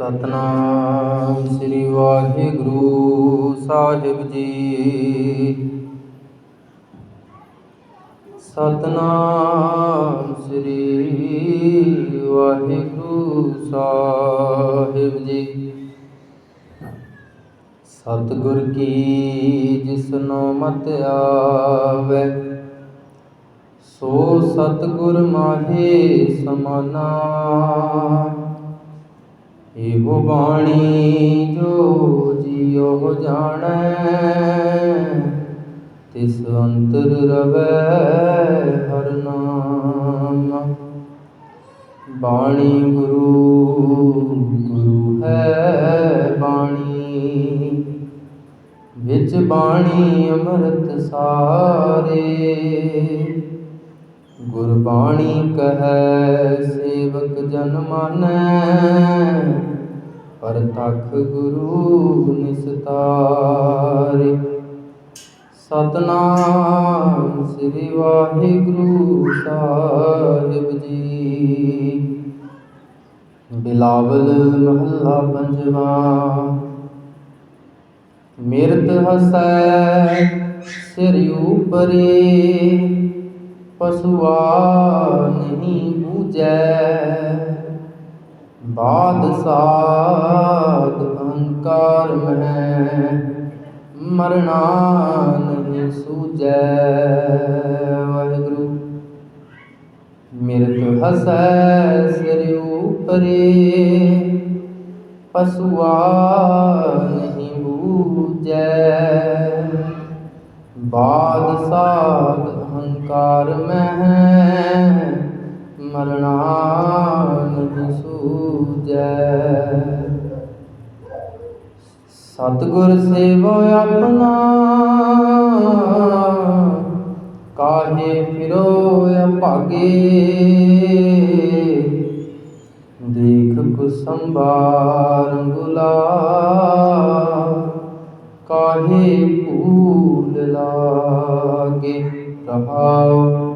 ਸਤਨਾਮ ਸ੍ਰੀ ਵਾਹਿਗੁਰੂ ਸਾਹਿਬ ਜੀ। ਸਤਨਾਮ ਸ੍ਰੀ ਵਾਹਿਗੁਰੂ ਸਾਹਿਬ ਜੀ। ਸਤਿਗੁਰ ਕੀ ਜਿਸਨੋ ਮਤ ਆਵੇ, ਸੋ ਸਤਿਗੁਰ ਮਾਹੇ ਸਮਾਨਾ ਇਹੋ ਬਾਣੀ ਜੋ ਜਿਉ ਜਾਣੈ, ਤਿਸ ਅੰਤਰ ਰਵੈ ਹਰ ਨਾਮ। ਬਾਣੀ ਗੁਰੂ ਗੁਰੂ ਹੈ ਬਾਣੀ। ਵਿੱਚ ਬਾਣੀ ਅੰਮ੍ਰਿਤ ਸਾਰੇ। ਗੁਰਬਾਣੀ ਕਹੈ ਸੇਵਕ ਜਨ ਮਾਨੈ ਪਰਤਖ ਗੁਰੂ ਨਿਸਤਾਰੇ। ਸਤਨਾਮ ਸ੍ਰੀ ਵਾਹਿਗੁਰੂ ਸਾਹਿਬ ਜੀ। ਬਿਲਾਵਲ ਮਹੱਲਾ ਪੰਜਵਾ। ਮਿਰਤ ਹਸੈ ਸਿਰ ਉਪਰੇ, ਪਸੁਆ ਨਹੀਂ ਬੂਝੈ। ਬਾਦ ਸਾਧ ਅਹੰਕਾਰ ਮਹਿ ਮਰਣਾ ਨਹੀਂ ਸੂਝੈ ਵਾਹਿਗੁਰੂ। ਮਿਰਤ ਹਸੈ ਸਿਰ ਉਪਰੇ ਪਸੁਆ ਸਤਿਗੁਰ ਸੇਵੋ ਆਪਣਾ। ਕਾਹੇ ਫਿਰੋ ਅਭਾਗੇ ਦੇਖ ਕੁਸੰਬਾਰ ਅੰਗੁਲਾ। ਕਾਹੇ ਭੂਲ ਲਾਗੇ ਰਹਾਉ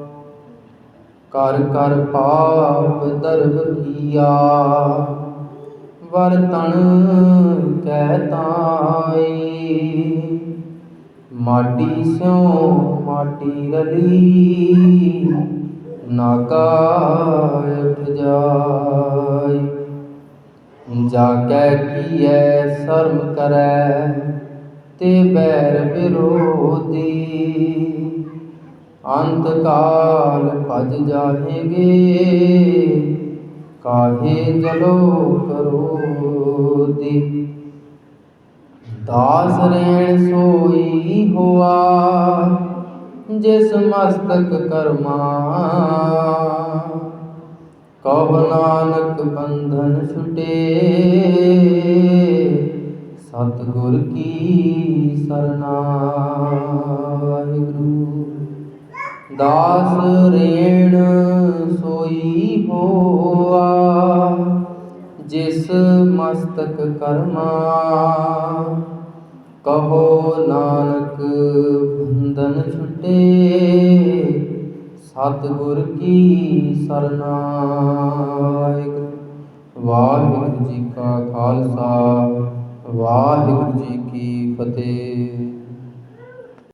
ਕਰ ਕਰ ਪਾਪ ਦਰਬ ਕੀਆ। ਵਰਤਣ ਮਾਟੀ ਸਿਉ, ਮਾਟੀ ਰਲੀ। ਨਾਗਾ ਉਠ ਜਾਈ ਜਾ ਕੈ ਕੀਐ ਸ਼ਰਮ ਕਰੈ, ਤੇ ਬੈਰ ਵਿਰੋਧੀ। ਅੰਤ ਕਾਲ ਭਜ ਜਾਹੇਗੇ, ਕਾਹੇ ਜਲੋ ਕਰੋ ਦਾਸ ਰੇਣ ਸੋਈ ਹੋਆ, ਜਿਸ ਮਸਤਕ ਕਰਮਾ। ਕਹੋ ਨਾਨਕ ਬੰਧਨ ਛੁਟੇ, ਸਤਿਗੁਰ ਕੀ ਸਰਨਾ, ਵਾਹਿਗੁਰੂ। ਦਾਸ ਰੇਣ ਸੋਈ ਹੋਆ, ਜਿਸ ਮਸਤਕ ਕਰਮਾ। ਕਹੋ ਨਾਨਕ ਬੰਧਨ ਛੁਟੇ, ਸਤਿਗੁਰ ਕੀ ਸਰਨਾ ਵਾਹਿਗੁਰੂ ਵਾਹਿਗੁਰੂ ਜੀ ਕਾ ਖਾਲਸਾ, ਵਾਹਿਗੁਰੂ ਜੀ ਕੀ ਫਤਿਹ।